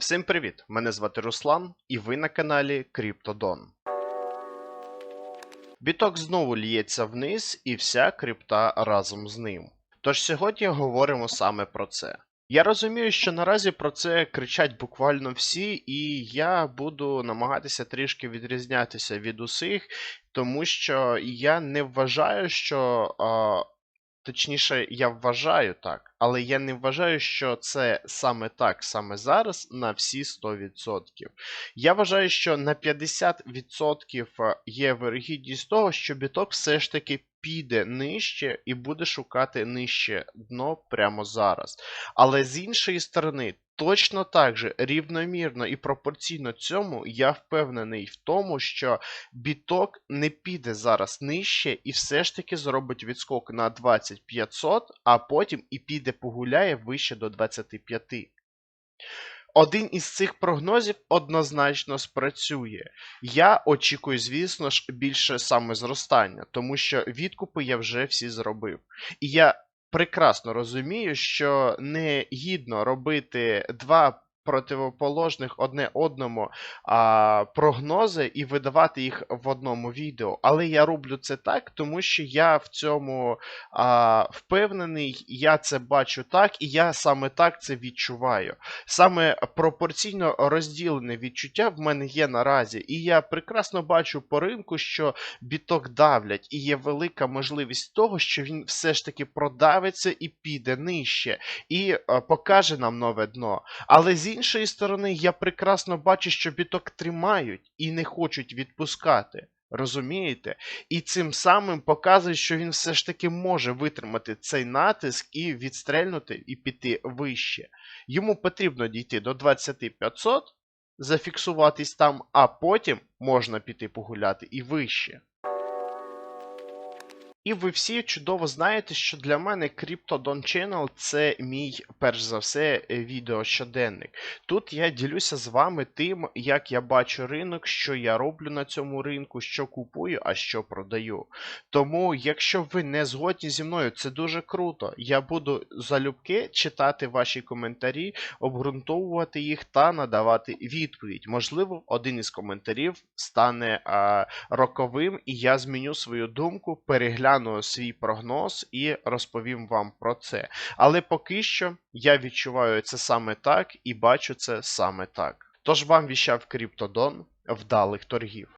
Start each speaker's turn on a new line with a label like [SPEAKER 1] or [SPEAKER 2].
[SPEAKER 1] Всім привіт! Мене звати Руслан, і ви на каналі CryptoDon. Біток знову ліється вниз, і вся крипта разом з ним. Тож сьогодні говоримо саме про це. Я розумію, що наразі про це кричать буквально всі, і я буду намагатися трішки відрізнятися від усіх, тому що я не вважаю, що. А, Точніше, я вважаю так, але я не вважаю, що це саме так, саме зараз на всі 100%. Я вважаю, що на 50% є вирогідність того, що біток все ж таки піде нижче і буде шукати нижче дно прямо зараз. Але з іншої сторони, точно так же рівномірно і пропорційно цьому я впевнений в тому, що біток не піде зараз нижче і все ж таки зробить відскок на 2500, а потім і піде погуляє вище до 25. Один із цих прогнозів однозначно спрацює. Я очікую, звісно ж, більше саме зростання, тому що відкупи я вже всі зробив. І я прекрасно розумію, що не гідно робити два противоположних одне одному а, прогнози і видавати їх в одному відео. Але я роблю це так, тому що я в цьому а, впевнений, я це бачу так, і я саме так це відчуваю. Саме пропорційно розділене відчуття в мене є наразі, і я прекрасно бачу по ринку, що біток давлять, і є велика можливість того, що він все ж таки продавиться і піде нижче, і е, покаже нам нове дно. Але з іншої сторони, я прекрасно бачу, що біток тримають і не хочуть відпускати. Розумієте? І цим самим показує, що він все ж таки може витримати цей натиск і відстрельнути і піти вище. Йому потрібно дійти до 20500, зафіксуватись там, а потім можна піти погуляти і вище. І ви всі чудово знаєте, що для мене CryptoDon Channel це мій, перш за все, е, відеощоденник. Тут я ділюся з вами тим, як я бачу ринок, що я роблю на цьому ринку, що купую, а що продаю. Тому, якщо ви не згодні зі мною, це дуже круто. Я буду залюбки читати ваші коментарі, обґрунтовувати їх та надавати відповідь. Можливо, один із коментарів стане а, роковим, і я зміню свою думку, перегляну свій прогноз і розповім вам про це. Але поки що я відчуваю це саме так і бачу це саме так. Тож вам віщав Криптодон вдалих торгів.